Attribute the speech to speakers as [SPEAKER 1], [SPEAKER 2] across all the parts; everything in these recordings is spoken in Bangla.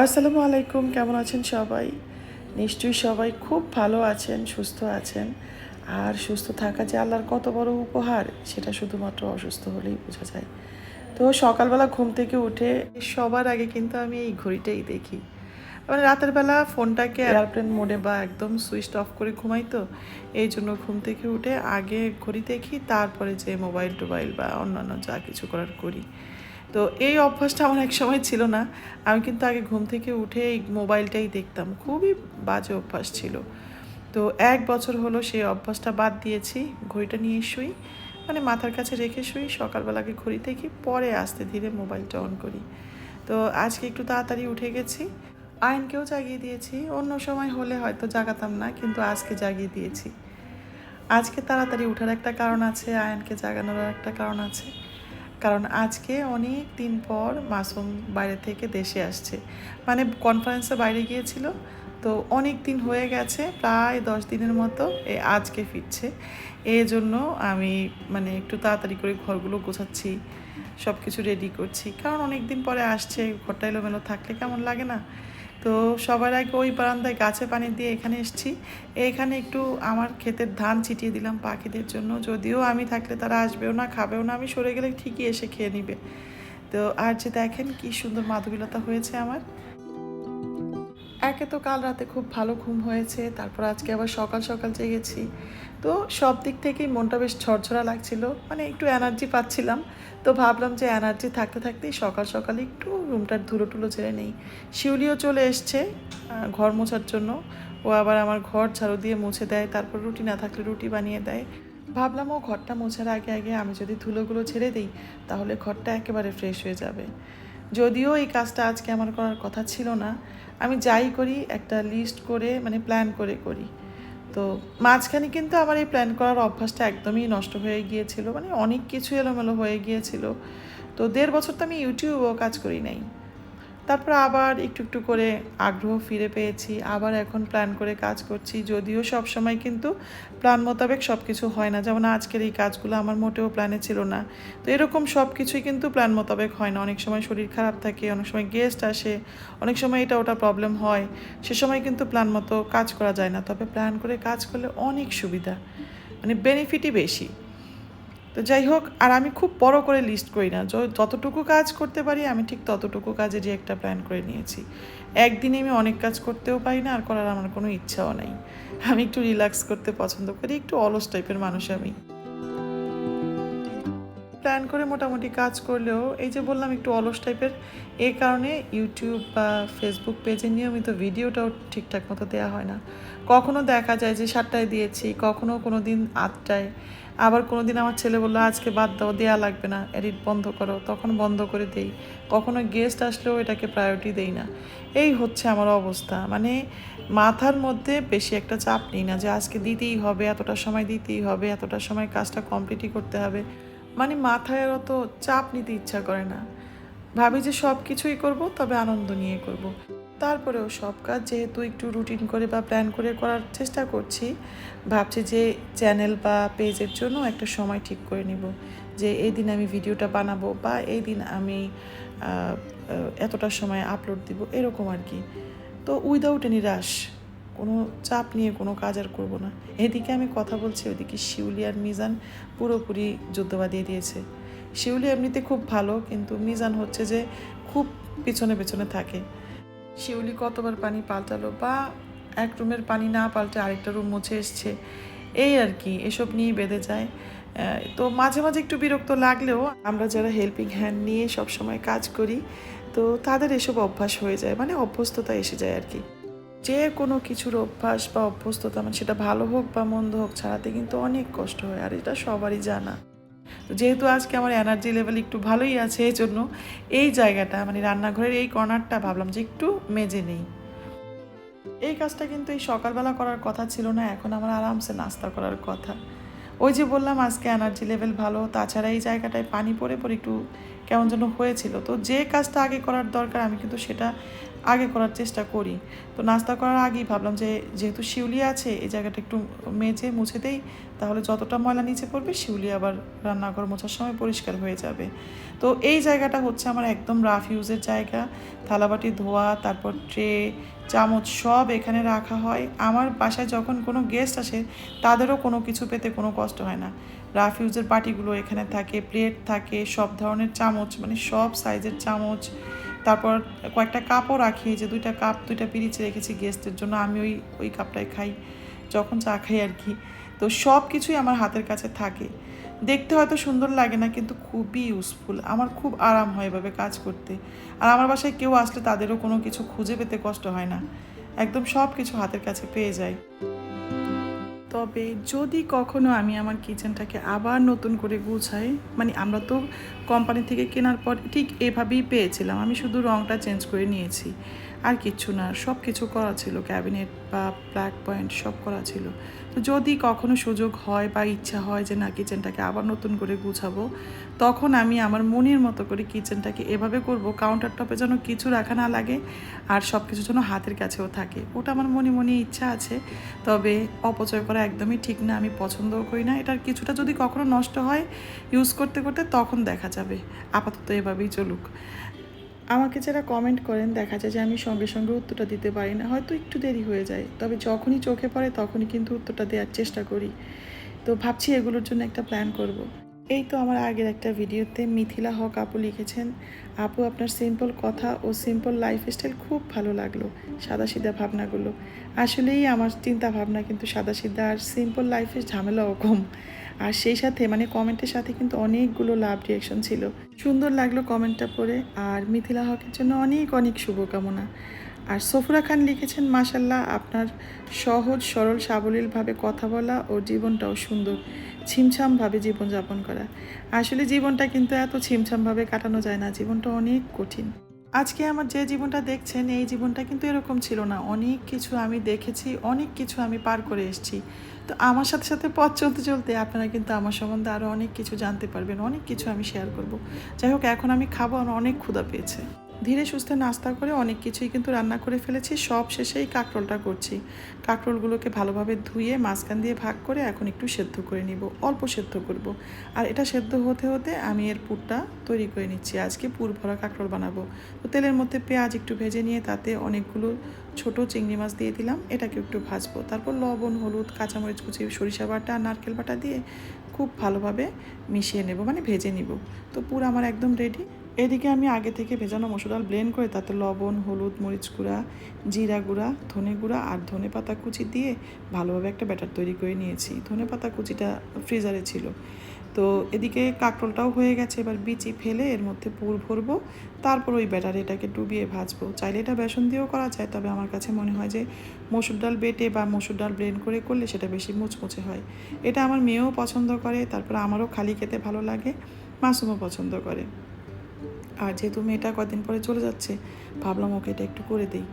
[SPEAKER 1] আসসালামু আলাইকুম, কেমন আছেন সবাই? নিশ্চয়ই সবাই খুব ভালো আছেন, সুস্থ আছেন। আর সুস্থ থাকা যে আল্লাহর কত বড় উপহার, সেটা শুধুমাত্র অসুস্থ হলেই বোঝা যায়। তো সকালবেলা ঘুম থেকে উঠে সবার আগে কিন্তু আমি এই ঘড়িটাই দেখি। মানে রাতের বেলা ফোনটাকে এয়ারপ্লেন মোডে বা একদম সুইচ অফ করে ঘুমাই তো, এই জন্য ঘুম থেকে উঠে আগে ঘড়ি দেখি, তারপরে যে মোবাইল টোবাইল বা অন্যান্য যা কিছু করার করি। তো এই অভ্যাসটা আমার এক সময় ছিল না। আমি কিন্তু আগে ঘুম থেকে উঠে এই মোবাইলটাই দেখতাম। খুবই বাজে অভ্যাস ছিল। তো এক বছর হলো সেই অভ্যাসটা বাদ দিয়েছি। ঘড়িটা নিয়ে শুই। মানে মাথার কাছে রেখে শুই। সকালবেলাকে ঘড়ি থেকে পরে আসতে ধীরে মোবাইলটা অন করি। তো আজকে একটু তাড়াতাড়ি উঠে গেছি। আয়নকেও জাগিয়ে দিয়েছি। অন্য সময় হলে হয়তো জাগাতাম না, কিন্তু আজকে জাগিয়ে দিয়েছি। আজকে তাড়াতাড়ি উঠার একটা কারণ আছে, আয়নকে জাগানোর একটা কারণ আছে। কারণ আজকে অনেক দিন পর মাসুম বাইরে থেকে দেশে আসছে। মানে কনফারেন্সে বাইরে গিয়েছিল, তো অনেক দিন হয়ে গেছে, প্রায় দশ দিনের মতো এ আজকে ফিরছে। এই জন্য আমি মানে একটু তাড়াতাড়ি করে ঘরগুলো গোছাচ্ছি সব কিছু রেডি করছি। কারণ অনেক দিন পরে আসছে, ঘরটা এলোমেলো থাকলে কেমন লাগে না? তো সবার আগে ওই বারান্দায় গাছে পানি দিয়ে এখানে এসেছি। এখানে একটু আমার ক্ষেতের ধান ছিটিয়ে দিলাম পাখিদের জন্য। যদিও আমি থাকলে তারা আসবেও না, খাবেও না, আমি সরে গেলে ঠিকই এসে খেয়ে নিবে। তো আর যে দেখেন কি সুন্দর মাধবীলতা হয়েছে আমার। একে তো কাল রাতে খুব ভালো ঘুম হয়েছে, তারপর আজকে আবার সকাল সকাল জেগেছি। তো সব দিক থেকেই মনটা বেশ ঝরঝরা লাগছিল মানে একটু এনার্জি পাচ্ছিলাম। তো ভাবলাম যে এনার্জি থাকতে থাকতেই সকাল সকালে একটু রুমটার ধুলো টুলো ছেড়ে নেই। শিউলিও চলে এসছে ঘর মোছার জন্য। ও আবার আমার ঘর ঝাড়ু দিয়ে মুছে দেয়, তারপর রুটি না থাকলে রুটি বানিয়ে দেয়। ভাবলাম ও ঘরটা মোছার আগে আগে আমি যদি ধুলোগুলো ছেড়ে দিই, তাহলে ঘরটা একেবারে ফ্রেশ হয়ে যাবে। যদিও এই কাজটা আজকে আমার করার কথা ছিল না আমি যাই করি, একটা লিস্ট করে মানে প্ল্যান করে করি। তো মাঝখানে কিন্তু আমার এই প্ল্যান করার অভ্যাসটা একদমই নষ্ট হয়ে গিয়েছিল মানে অনেক কিছু এলোমেলো হয়ে গিয়েছিল। তো দেড় বছর তো আমি ইউটিউবেও কাজ করি নাই। তারপর আবার একটু একটু করে আগ্রহ ফিরে পেয়েছি, আবার এখন প্ল্যান করে কাজ করছি। যদিও সব সময় কিন্তু প্ল্যান মোতাবেক সব কিছু হয় না। যেমন আজকের এই কাজগুলো আমার মোটেও প্ল্যানে ছিল না। তো এরকম সব কিছুই কিন্তু প্ল্যান মোতাবেক হয় না। অনেক সময় শরীর খারাপ থাকে, অনেক সময় গেস্ট আসে, অনেক সময় এটা ওটা প্রবলেম হয়। সে সময় কিন্তু প্ল্যান মতো কাজ করা যায় না। তবে প্ল্যান করে কাজ করলে অনেক সুবিধা মানে বেনিফিটই বেশি। তো যাই হোক, আর আমি খুব বড় করে লিস্ট করি না। যতটুকু কাজ করতে পারি, আমি ঠিক ততটুকু কাজেরই একটা প্ল্যান করে নিয়েছি। একদিনে আমি অনেক কাজ করতেও পারি না, আর করার আমার কোনো ইচ্ছাও নাই। আমি একটু রিল্যাক্স করতে পছন্দ করি, একটু অলস টাইপের মানুষ আমি। প্ল্যান করে মোটামুটি কাজ করলেও এই যে বললাম একটু অলস টাইপের এই কারণে ইউটিউব বা ফেসবুক পেজে নিয়মিত ভিডিওটাও ঠিকঠাক মতো দেওয়া হয় না। কখনো দেখা যায় যে সাতটায় দিয়েছি, কখনো কোনো দিন আটটায়। আবার কোনো দিন আমার ছেলে বলল, আজকে বাদ দাও দেওয়া লাগবে না এডিট বন্ধ করো। তখন বন্ধ করে দেই। কখনো গেস্ট আসলেও এটাকে প্রায়োরিটি দেই না। এই হচ্ছে আমার অবস্থা। মানে মাথার মধ্যে বেশি একটা চাপ নেই না যে আজকে দিতেই হবে, এতটা সময় দিতেই হবে, এতটা সময় কাজটা কমপ্লিটই করতে হবে। মানে মাথায় অত চাপ নিতে ইচ্ছা করে না। ভাবি যে সব কিছুই করব, তবে আনন্দ নিয়ে করব। তারপরেও সব কাজ যেহেতু একটু রুটিন করে বা প্ল্যান করে করার চেষ্টা করছি, ভাবছি যে চ্যানেল বা পেজের জন্য একটা সময় ঠিক করে নিব। যে এই দিন আমি ভিডিওটা বানাবো বা এই দিন আমি এতটা সময় আপলোড দিব, এরকম আর কি। তো উইদাউট এনি রাশ কোনো চাপ নিয়ে কোনো কাজ আর করব না। এদিকে আমি কথা বলছি, ওদিকে শিউলি আর মিজান পুরোপুরি যুদ্ধ বাঁধিয়ে দিয়েছে। শিউলি এমনিতে খুব ভালো, কিন্তু মিজান হচ্ছে যে খুব পিছনে পেছনে থাকে। শিউলি কতবার পানি পাল্টালো বা এক রুমের পানি না পাল্টে আরেকটা রুম মুছে এসছে, এই আর কি, এসব নিয়েই বেঁধে যায়। তো মাঝে মাঝে একটু বিরক্ত লাগলেও আমরা যারা হেল্পিং হ্যান্ড নিয়ে সব সময় কাজ করি, তো তাদের এসব অভ্যাস হয়ে যায় মানে অভ্যস্ততা এসে যায় আর কি। যে কোনো কিছুর অভ্যাস বা অভ্যস্ততা মানে সেটা ভালো হোক বা মন্দ হোক ছাড়াতে কিন্তু অনেক কষ্ট হয়, আর এটা সবারই জানা। যেহেতু আজকে আমার এনার্জি লেভেল একটু ভালোই আছে এই জন্য এই জায়গাটা মানে রান্নাঘরের এই কর্নারটা ভাবলাম যে একটু মেজে নেই। এই কাজটা কিন্তু এই সকালবেলা করার কথা ছিল না, এখন আমার আরামসে নাস্তা করার কথা। ওই যে বললাম, আজকে এনার্জি লেভেল ভালো, তাছাড়া এই জায়গাটায় পানি পড়ে পড়ে একটু কেমন যেন হয়েছিল। তো যে কাজটা আগে করার দরকার, আমি কিন্তু সেটা আগে করার চেষ্টা করি। তো নাস্তা করার আগেই ভাবলাম যে, যেহেতু শিউলি আছে, এই জায়গাটা একটু মেজে মুছে দেই, তাহলে যতটা ময়লা নিচে পড়বে, শিউলি আবার রান্নাঘর মোছার সময় পরিষ্কার হয়ে যাবে। তো এই জায়গাটা হচ্ছে আমার একদম রাফ ইউজের জায়গা। থালাবাটি, ধোয়া, তারপর ট্রে, চামচ সব এখানে রাখা হয়। আমার বাসায় যখন কোনো গেস্ট আসে, তাদেরও কোনো কিছু পেতে কোনো কষ্ট হয় না। রাফ ইউজের বাটিগুলো এখানে থাকে প্লেট থাকে, সব ধরনের চামচ মানে সব সাইজের চামচ। তারপর কয়েকটা কাপও রাখি যে দুইটা কাপ, দুইটা পিরিচে রেখেছি গেস্টের জন্য, আমি ওই ওই কাপটাই খাই, যখন চা খাই আর কি। তো সব কিছুই আমার হাতের কাছে থাকে। দেখতে হয়তো সুন্দর লাগে না, কিন্তু খুবই ইউজফুল আমার খুব আরাম হয় এভাবে কাজ করতে। আর আমার বাসায় কেউ আসলে তাদেরও কোনো কিছু খুঁজে পেতে কষ্ট হয় না। একদম সব কিছু হাতের কাছে পেয়ে যায়। তবে যদি কখনো আমি আমার কিচেনটাকে আবার নতুন করে গুছাই মানে আমরা তো কোম্পানি থেকে কেনার পর ঠিক এভাবেই পেয়েছিলাম। আমি শুধু রঙটা চেঞ্জ করে নিয়েছি। আর কিচ্ছু না সব কিছু করা ছিল, ক্যাবিনেট বা ব্ল্যাক পয়েন্ট সব করা ছিল। তো যদি কখনো সুযোগ হয় বা ইচ্ছা হয় যে না, কিচেনটাকে আবার নতুন করে গুছাবো, তখন আমি আমার মনের মতো করে কিচেনটাকে এভাবে করব কাউন্টার টপে যেন কিছু রাখা না লাগে আর সব কিছু যেন হাতের কাছেও থাকে। ওটা আমার মনে মনে ইচ্ছা আছে, তবে অপচয় করা একদমই ঠিক না, আমি পছন্দও করি না। এটার কিছুটা যদি কখনো নষ্ট হয় ইউজ করতে করতে তখন দেখা যাবে। আপাতত এভাবেই চলুক। আমাকে যারা কমেন্ট করেন, দেখা যায় যে আমি সঙ্গে সঙ্গে উত্তরটা দিতে পারি না হয়তো একটু দেরি হয়ে যায়, তবে যখনই চোখে পড়ে তখনই কিন্তু উত্তরটা দেওয়ার চেষ্টা করি তো ভাবছি এগুলোর জন্য একটা প্ল্যান করব। এই তো আমার আগের একটা ভিডিওতে মিথিলা হক আপু লিখেছেন, আপু, আপনার সিম্পল কথা ও সিম্পল লাইফস্টাইল খুব ভালো লাগল সাদা সিধা ভাবনাগুলো। আসলেই আমার চিন্তা ভাবনা কিন্তু সাদা সিধা আর সিম্পল লাইফের ঝামেলাও কম। আর সেই সাথে মানে কমেন্টের সাথে কিন্তু অনেকগুলো লাভ রিয়াকশন ছিল। সুন্দর লাগল কমেন্টটা পড়ে, আর মিথিলা হকের জন্য অনেক অনেক শুভকামনা। আর সফুরা খান লিখেছেন মাসাল্লাহ আপনার সহজ, সরল, সাবলীলভাবে কথা বলা ও জীবনটাও সুন্দর, ছিমছামভাবে জীবনযাপন করা। আসলে জীবনটা কিন্তু এত ছিমছামভাবে কাটানো যায় না, জীবনটা অনেক কঠিন। আজকে আমার যে জীবনটা দেখছেন, এই জীবনটা কিন্তু এরকম ছিল না। অনেক কিছু আমি দেখেছি, অনেক কিছু আমি পার করে এসেছি। তো আমার সাথে সাথে পথ চলতে চলতে আপনারা কিন্তু আমার সম্বন্ধে আরও অনেক কিছু জানতে পারবেন, অনেক কিছু আমি শেয়ার করব। যাই হোক, এখন আমি খাব, আমার অনেক ক্ষুধা পেয়েছে। ধীরে সুস্থে নাস্তা করে অনেক কিছুই কিন্তু রান্না করে ফেলেছি। সব শেষেই কাঁকরোলটা করছি। কাঁকরোলগুলোকে ভালোভাবে ধুয়ে মাঝখান দিয়ে ভাগ করে এখন একটু সেদ্ধ করে নিব। অল্প সেদ্ধ করব। আর এটা সেদ্ধ হতে হতে আমি এর পুরটা তৈরি করে নিচ্ছি। আজকে পুর ভরা কাঁকরোল বানাবো। তো তেলের মধ্যে পেঁয়াজ একটু ভেজে নিয়ে তাতে অনেকগুলো ছোট চিংড়ি মাছ দিয়ে দিলাম। এটাকে একটু ভাজবো। তারপর লবণ, হলুদ, কাঁচামরিচ কুচি, সরিষা বাটা, নারকেল বাটা দিয়ে খুব ভালোভাবে মিশিয়ে নেব। মানে ভেজে নিব। তো পুর আমার একদম রেডি এদিকে আমি আগে থেকে ভেজানো মসুর ডাল ব্লেন্ড করে তাতে লবণ, হলুদ, মরিচ গুঁড়া, জিরা গুঁড়া, ধনে গুঁড়া আর ধনে পাতা কুচি দিয়ে ভালোভাবে একটা ব্যাটার তৈরি করে নিয়েছি। ধনে পাতা কুচিটা ফ্রিজারে ছিল। তো এদিকে কাঁকরোলটাও হয়ে গেছে, এবার বিচি ফেলে এর মধ্যে পুর ভরবো, তারপর ওই ব্যাটার এটাকে ডুবিয়ে ভাজবো। চাইলে এটা বেসন দিয়েও করা যায়, তবে আমার কাছে মনে হয় যে মসুর ডাল বেটে বা মসুর ডাল ব্লেন্ড করে করলে সেটা বেশি মুচমুচে হয়। এটা আমার মেয়েও পছন্দ করে, তারপর আমারও খালি খেতে ভালো লাগে, মাসুমও পছন্দ করে। আর যেহেতু মেয়েটা কদিন পরে চলে যাচ্ছে, ভাবলাম ওকে এটা একটু করে দিই।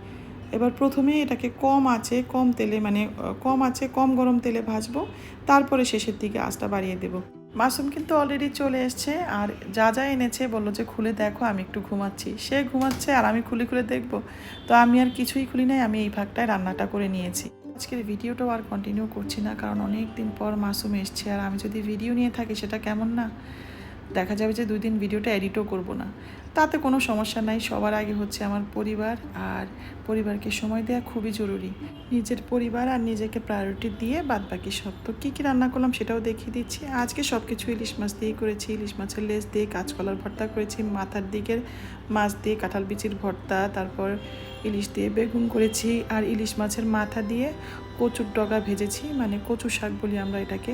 [SPEAKER 1] এবার প্রথমে এটাকে কম আছে কম তেলে মানে কম আছে কম গরম তেলে ভাজবো, তারপরে শেষের দিকে আঁচটা বাড়িয়ে দেব। মাসুম কিন্তু অলরেডি চলে এসছে আর যা যা এনেছে বলল যে, খুলে দেখো, আমি একটু ঘুমাচ্ছি। সে ঘুমাচ্ছে আর আমি খুলে খুলে দেখব। তো আমি আর কিছুই খুলি নাই, আমি এই ভাগটায় রান্নাটা করে নিয়েছি। আজকের ভিডিওটাও আর কন্টিনিউ করছি না, কারণ অনেক দিন পর মাসুম এসছে। আর আমি যদি ভিডিও নিয়ে থাকি, সেটা কেমন না? দেখা যাবে যে দুই দিন ভিডিওটা এডিটও করব না। তাতে কোনো সমস্যা নাই, সবার আগে হচ্ছে আমার পরিবার আর পরিবারকে সময় দেওয়া খুবই জরুরি। নিজের পরিবার আর নিজেকে প্রায়োরিটি দিয়ে বাদ বাকি সব। তো কী কী রান্না করলাম সেটাও দেখিয়ে দিচ্ছি। আজকে সব কিছু ইলিশ মাছ দিয়েই করেছি। ইলিশ মাছের লেজ দিয়ে কাঁচকলার ভর্তা করেছি, মাথার দিকের মাছ দিয়ে কাঁঠাল বিচির ভর্তা, তারপর ইলিশ দিয়ে বেগুন করেছি আর ইলিশ মাছের মাথা দিয়ে কচুর ডগা ভেজেছি মানে কচু শাক বলি আমরা এটাকে।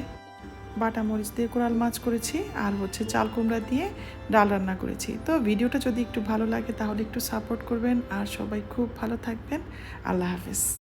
[SPEAKER 1] বাটা মরিচ দিয়ে কোরাল মাছ করেছি আর হচ্ছে চাল কুমড়া দিয়ে ডাল রান্না করেছি। তো ভিডিওটা যদি একটু ভালো লাগে তাহলে একটু সাপোর্ট করবেন আর সবাই খুব ভালো থাকবেন। আল্লাহ হাফেজ।